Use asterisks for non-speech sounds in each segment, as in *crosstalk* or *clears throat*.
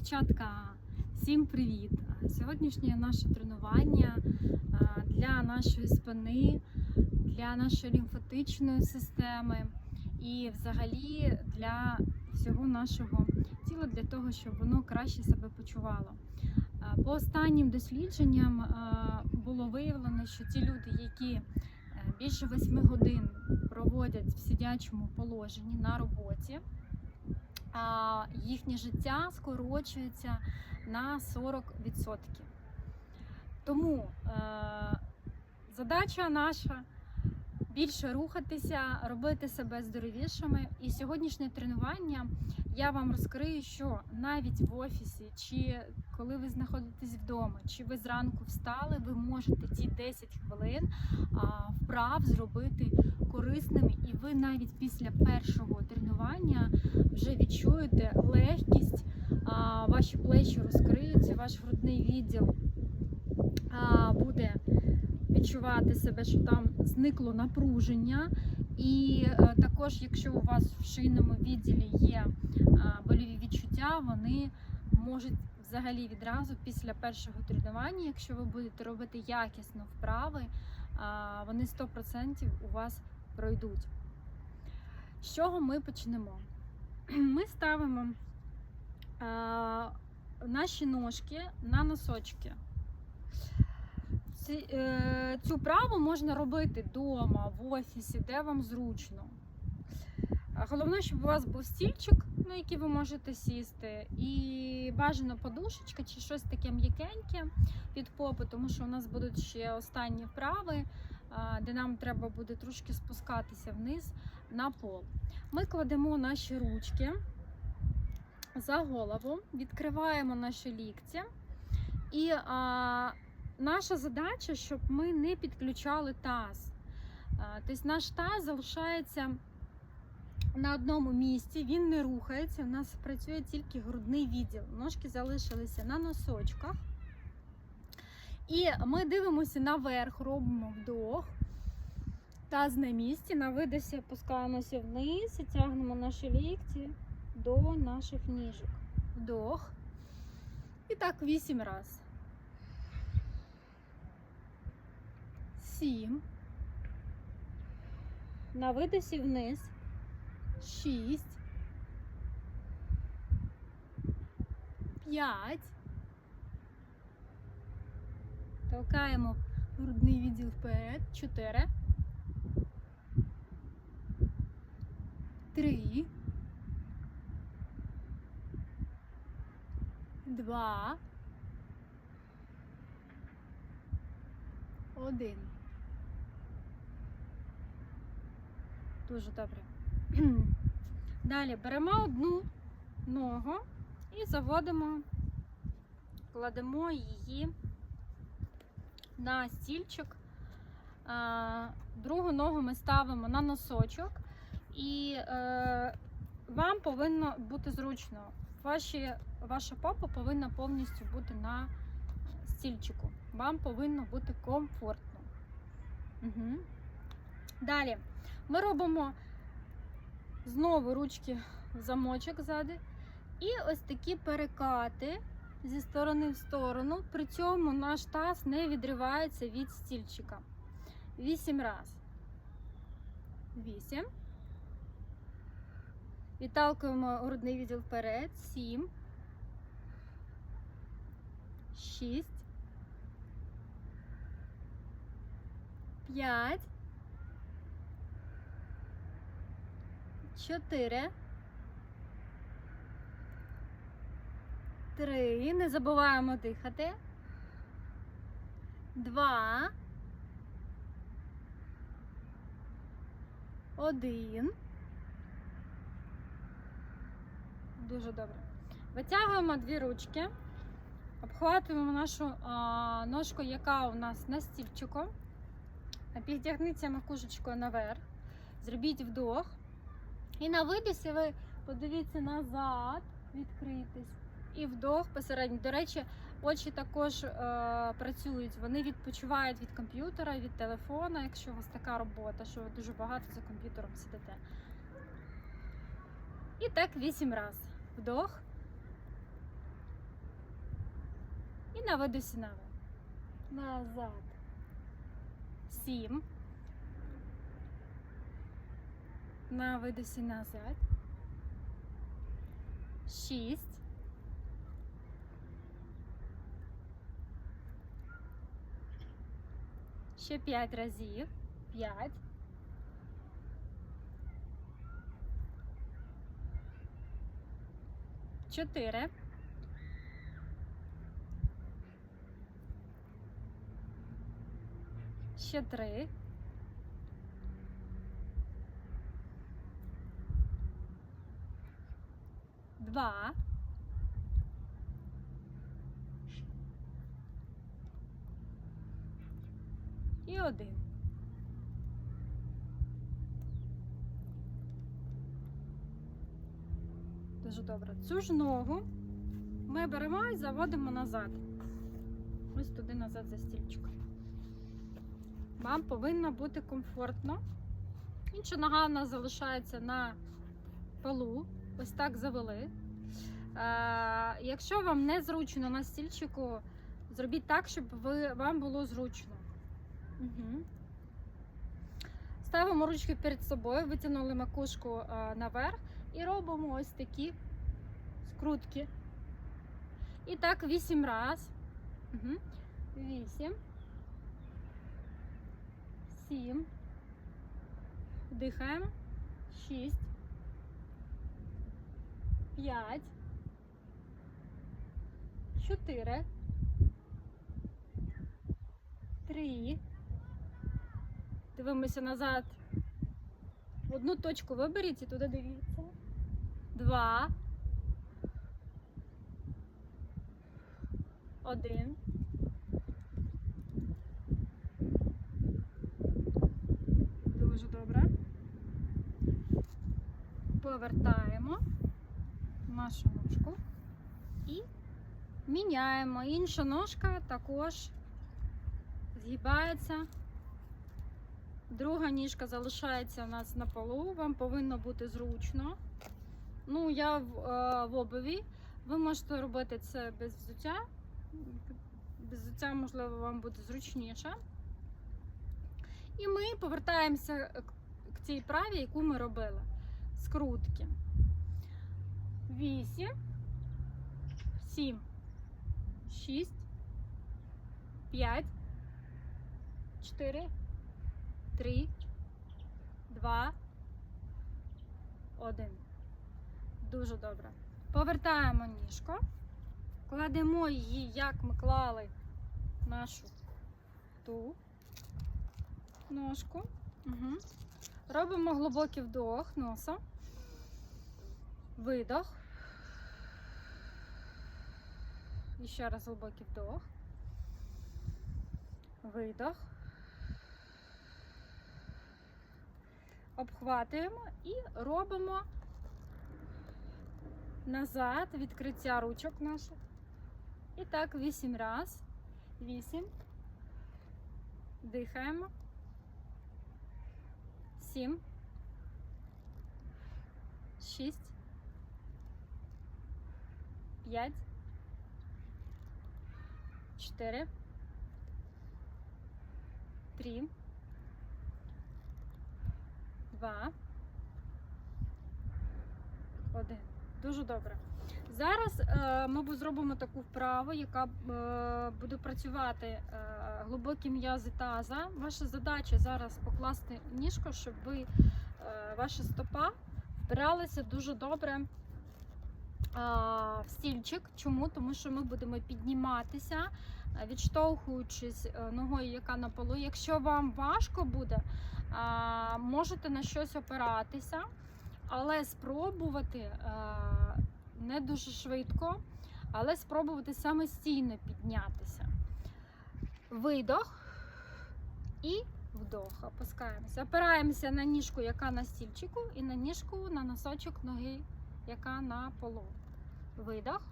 Дівчатка, всім привіт! Сьогоднішнє наше тренування для нашої спини, для нашої лімфатичної системи і взагалі для всього нашого тіла, для того, щоб воно краще себе почувало. По останнім дослідженням було виявлено, що ті люди, які е, більше 8 годин проводять в сидячому положенні на роботі, їхнє життя скорочується на 40%. Тому е, задача наша більше рухатися, робити себе здоровішими. І сьогоднішнє тренування я вам розкрию, що навіть в офісі, чи коли ви знаходитесь вдома, чи ви зранку встали, ви можете ці 10 хвилин вправ зробити корисними, і ви навіть після першого тренування вже відчуєте легкість, ваші плечі розкриються, ваш грудний відділ буде відчувати себе, що там зникло напруження. І е, також, якщо у вас в шийному відділі є а, больові відчуття, вони можуть взагалі відразу після першого тренування, якщо ви будете робити якісно вправи, вони 100% у вас пройдуть. З чого ми почнемо? *clears throat* Ми ставимо наші ножки на носочки. Ці, е, цю праву можна робити вдома, в офісі, де вам зручно. Головне, щоб у вас був стільчик, на який ви можете сісти, і бажано подушечка чи щось таке м'якеньке під попу, тому що у нас будуть ще останні вправи, де нам треба буде трошки спускатися вниз на пол. Ми кладемо наші ручки за голову, відкриваємо наші лікті. І наша задача, щоб ми не підключали таз. Тобто наш таз залишається на одному місці, він не рухається. У нас працює тільки грудний відділ. Ножки залишилися на носочках. І ми дивимося наверх, робимо вдох. Таз на місці, на видосі опускаємося вниз і тягнемо наші лікті до наших ніжок. Вдох. І так вісім разів. 7. На видосі вниз 6. 5. Толкаємо грудний відділ вперед. 4. 3. 2. Один. Дуже добре. *clears throat* Далі беремо одну ногу і заводимо, кладемо її на стільчик. Другу ногу ми ставимо на носочок, і е, вам повинно бути зручно. Ваші, ваша попа повинна повністю бути на стільчику. Вам повинно бути комфортно. Угу. Далі ми робимо знову ручки в замочок ззади. І ось такі перекати зі сторони в сторону. При цьому наш таз не відривається від стільчика. Вісім раз. Вісім. Відталкуємо грудний відділ вперед. Сім. Шість. П'ять. Чотири. Три. Не забуваємо дихати. Два. Один. Дуже добре. Витягуємо дві ручки, обхватуємо нашу а, ножку, яка у нас на стільчику. Підтягніться макушечкою наверх. Зробіть вдох. І на видосі ви подивіться назад, відкрийтесь. І вдох посередньо. До речі, очі також е, працюють. Вони відпочивають від комп'ютера, від телефона, якщо у вас така робота, що ви дуже багато за комп'ютером сидите. І так 8 разів. Вдох. І на видосі наверх. Назад. Сім. На видосі назад. Шість. Ще п'ять разів. П'ять. Чотири. Ще три. Два. І один. Дуже добре. Цю ж ногу ми беремо і заводимо назад. Ось туди назад за стільчиком. Вам повинно бути комфортно. Інша нога у нас залишається на полу. Ось так завели. Е, якщо вам не зручно на стільчику, зробіть так, щоб ви, вам було зручно. Угу. Ставимо ручки перед собою, витягнули макушку е, наверх і робимо ось такі скрутки. І так 8 раз. Угу. 8. 7. Вдихаємо. 6. 5. 4. 3. Дивимося назад. Одну точку виберіть і туди дивіться. Два. Один. Дуже добре. Повертаємо нашу ножку і міняємо. Інша ножка також згибається. Друга ніжка залишається у нас на полу. Вам повинно бути зручно. Ну, я в, е, в обуві. Ви можете робити це без взуття. Без взуття, можливо, вам буде зручніше. І ми повертаємося к, цій праві, яку ми робили. Скрутки. 8, 7, 6, 5, 4, 3, 2, 1. Дуже добре. Повертаємо ніжку, кладемо її, як ми клали нашу ту ножку. Угу. Робимо глибокий вдох носом, видох. І ще раз глибокий вдох. Видох. Обхватуємо і робимо назад відкриття ручок наших. І так 8 раз. 8. Дихаємо. 7. 6. 5. 4. 3. 2. 1. Дуже добре. Зараз е, ми зробимо таку вправу, яка е, буде працювати е, глибокі м'язи таза. Ваша задача зараз покласти ніжку, щоб ви, е, ваша стопа впиралася дуже добре стільчик. Чому? Тому що ми будемо підніматися, е, відштовхуючись е, ногою, яка на полу. Якщо вам важко буде, е, можете на щось опиратися але спробувати не дуже швидко, але спробувати самостійно піднятися. Видох і вдох. Опускаємося. Опираємося на ніжку, яка на стільчику, і на ніжку на носочок ноги, яка на полу. Видох.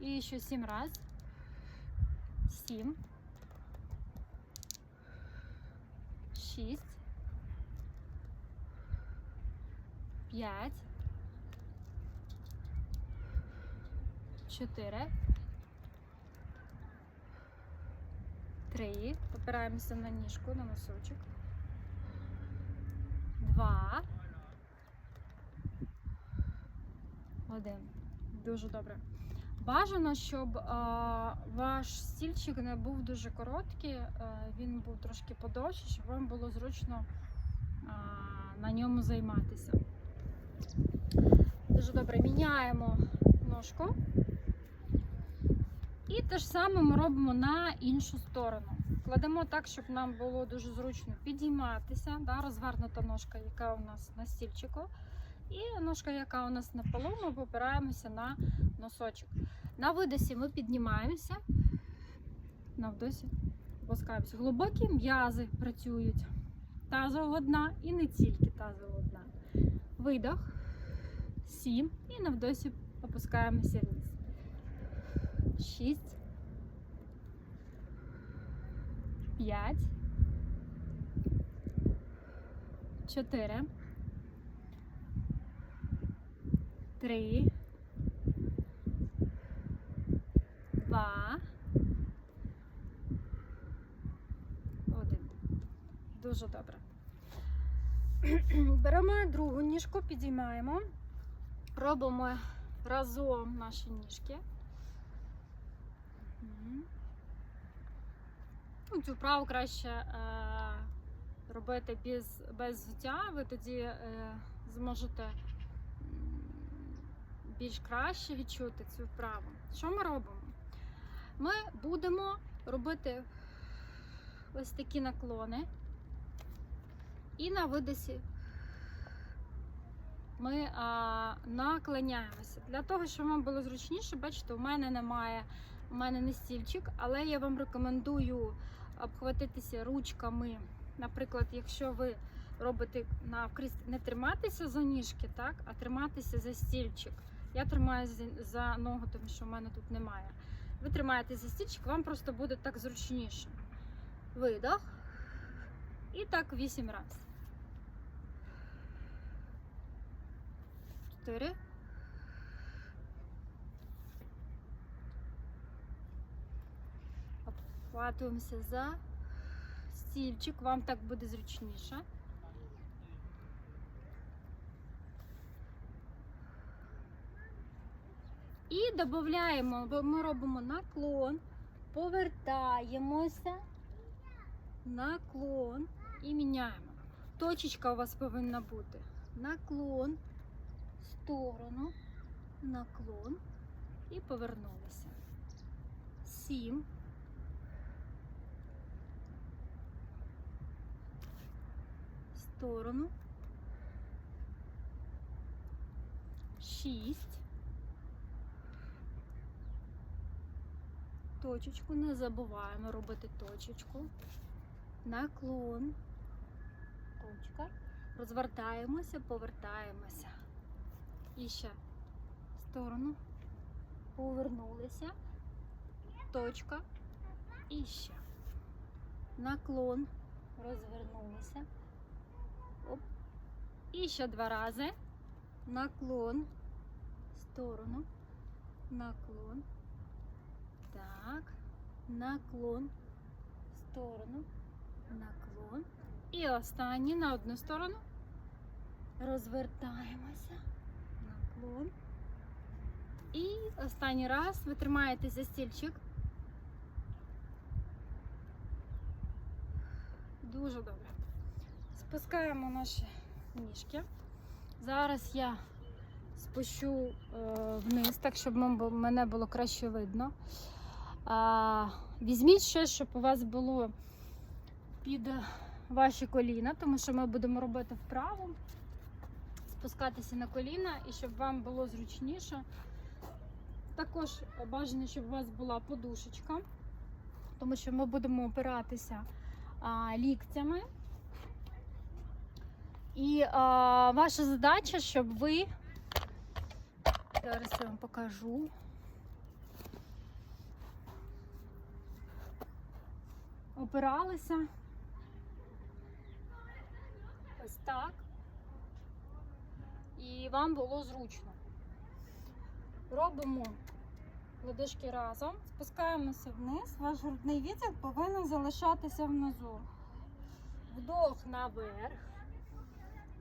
І ще сім раз. Сім. Шість. 5, чотири. Три. Опираємося на ніжку, на носочок. Два. Один. Дуже добре. Бажано, щоб а, ваш стільчик не був дуже короткий, е, він був трошки подовший, щоб вам було зручно а, на ньому займатися. Дуже добре. Міняємо ножку. І те ж саме ми робимо на іншу сторону. Кладемо так, щоб нам було дуже зручно підійматися. Да, розвернута ножка, яка у нас на стільчику. І ножка, яка у нас на полу, ми попираємося на носочок. На видосі ми піднімаємося, на вдосі опускаємося. Глибокі м'язи працюють. Тазова дна і не тільки тазова дна. Видох. Сім. І на вдосі опускаємося вниз. Шість. П'ять. Чотири. Три. Два. Один. Дуже добре. *clears throat* Беремо другу ніжку, підіймаємо. Робимо разом наші ніжки. Цю вправу краще е, робити без, без взуття. Ви тоді е, зможете більш краще відчути цю вправу. Що ми робимо? Ми будемо робити ось такі наклони. І на видосі ми а, наклоняємося. Для того, щоб вам було зручніше, бачите, у мене немає, у мене не стільчик, але я вам рекомендую обхватитися ручками. Наприклад, якщо ви робите навкрізь, не триматися за ніжки, так, а триматися за стільчик. Я тримаю за- ногу, тому що в мене тут немає. Ви тримаєте за стільчик, вам просто буде так зручніше. Видох. І так вісім разів. Чотири. Обхватуємося за стільчик, вам так буде зручніше. І додаємо, ми робимо наклон, повертаємося, наклон і міняємо. Точечка у вас повинна бути. Наклон, сторону, наклон і повернулися. Сім. Сторону. Шість. Точечку не забуваємо робити точечку. Наклон. Точка. Розвертаємося, повертаємося. І ще в сторону. Повернулися. Точка. І ще. Наклон. Розвернулися. Оп. І ще два рази. Наклон. Сторону. Наклон. Так. Наклон. в Сторону. Наклон. І останній на одну сторону. Розвертаємося. Наклон. І останній раз ви тримаєте за стільчик. Дуже добре. Спускаємо наші ніжки. Зараз я спущу е, вниз, так щоб мене було краще видно. А, візьміть щось, щоб у вас було під ваші коліна, тому що ми будемо робити вправу, спускатися на коліна і щоб вам було зручніше. Також бажано, щоб у вас була подушечка, тому що ми будемо опиратися а, ліктями. І а, ваша задача, щоб ви. Зараз я вам покажу. Опиралися. Ось так. І вам було зручно. Робимо Лодыжки разом. Спускаємося вниз. Ваш грудний відділ повинен залишатися внизу. Вдох наверх.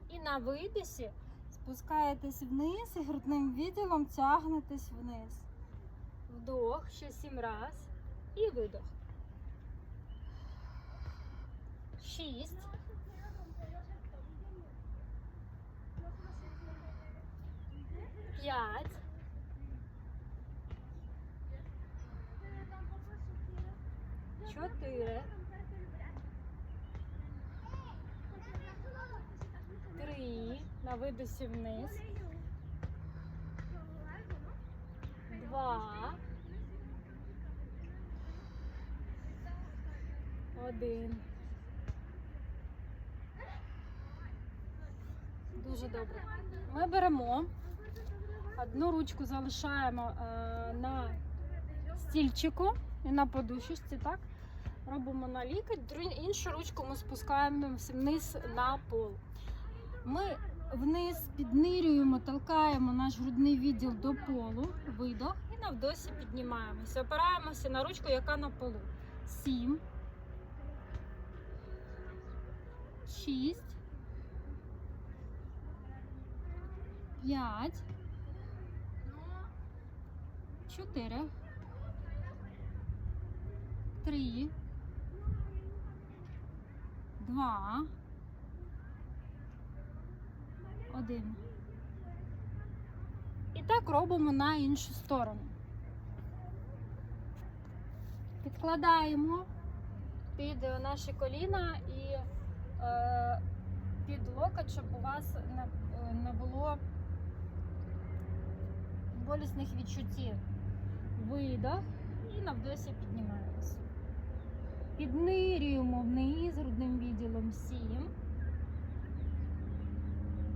І на видисі спускаєтесь вниз і грудним відділом тягнетесь вниз. Вдох ще сім раз. І видох. Шість. П'ять. Чотири. Три. На видосі вниз. Два. Один. Дуже добре. Ми беремо одну ручку залишаємо е, на стільчику і на подушечці, так? Робимо на лікоть, іншу ручку ми спускаємо вниз на пол. Ми вниз піднирюємо, толкаємо наш грудний відділ до полу, видох, і навдосі піднімаємося. Опираємося на ручку, яка на полу. Сім. Шість. П'ять. Чотири. Три. Два. Один. І так робимо на іншу сторону. Підкладаємо під наші коліна і е, під локоть, щоб у вас не, е, не було болісних відчуттів. Видох і навдосі піднімаємось. Піднирюємо вниз грудним відділом 7,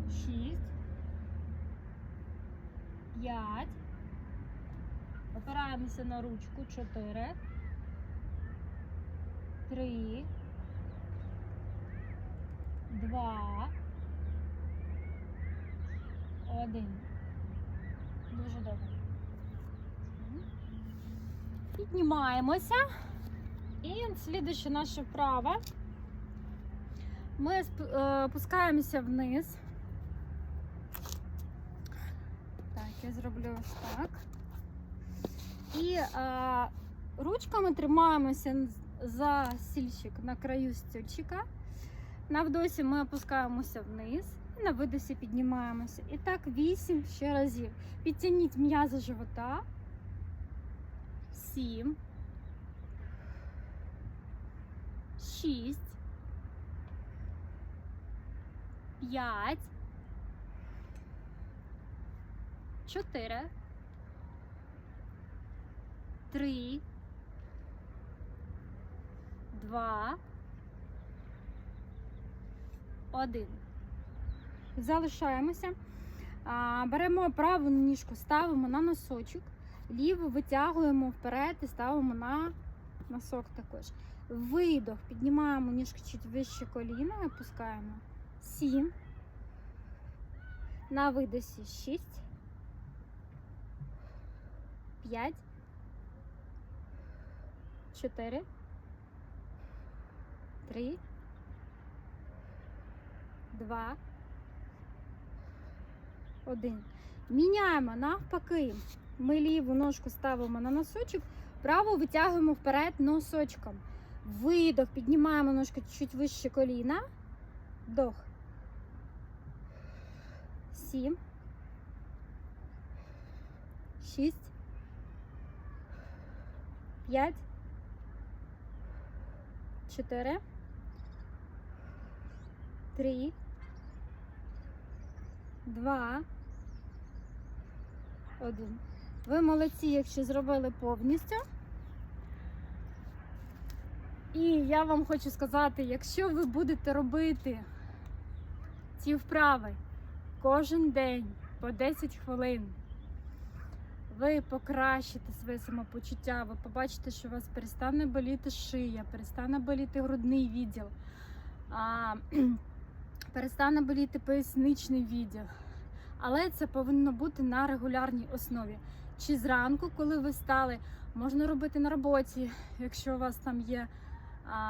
6, 5. Опираємося на ручку 4, 3, 2, 1. Дуже добре. Піднімаємося. І слідуюча наша вправа. Ми сп- е, опускаємося вниз. Так, я зроблю ось так. І е, ручками тримаємося за стільчик на краю стільчика. На вдосі ми опускаємося вниз на видосі піднімаємося. І так 8 ще разів. Підтягніть м'язи живота. 7. 6. 5. 4. 3. 2. 1. Залишаємося. Беремо праву ніжку, ставимо на носочок, ліву витягуємо вперед і ставимо на носок також. Видох, піднімаємо ніжку чуть вище коліна, опускаємо. 7. На видосі 6. 5. 4. 3. 2. 1. Міняємо навпаки. Ми ліву ножку ставимо на носочок, праву витягуємо вперед носочком. Видох, піднімаємо ножку чуть вище коліна. Вдох. Сім. Шість. П'ять. Чотири. Три. Два. Один. Ви молодці, якщо зробили повністю. І я вам хочу сказати, якщо ви будете робити ці вправи кожен день по 10 хвилин, ви покращите своє самопочуття, ви побачите, що у вас перестане боліти шия, перестане боліти грудний відділ, *clears throat* перестане боліти поясничний відділ. Але це повинно бути на регулярній основі. Чи зранку, коли ви стали, можна робити на роботі, якщо у вас там є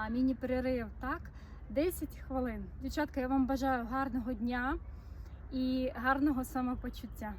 міні-перерив, так? 10 хвилин. Дівчатка, я вам бажаю гарного дня і гарного самопочуття.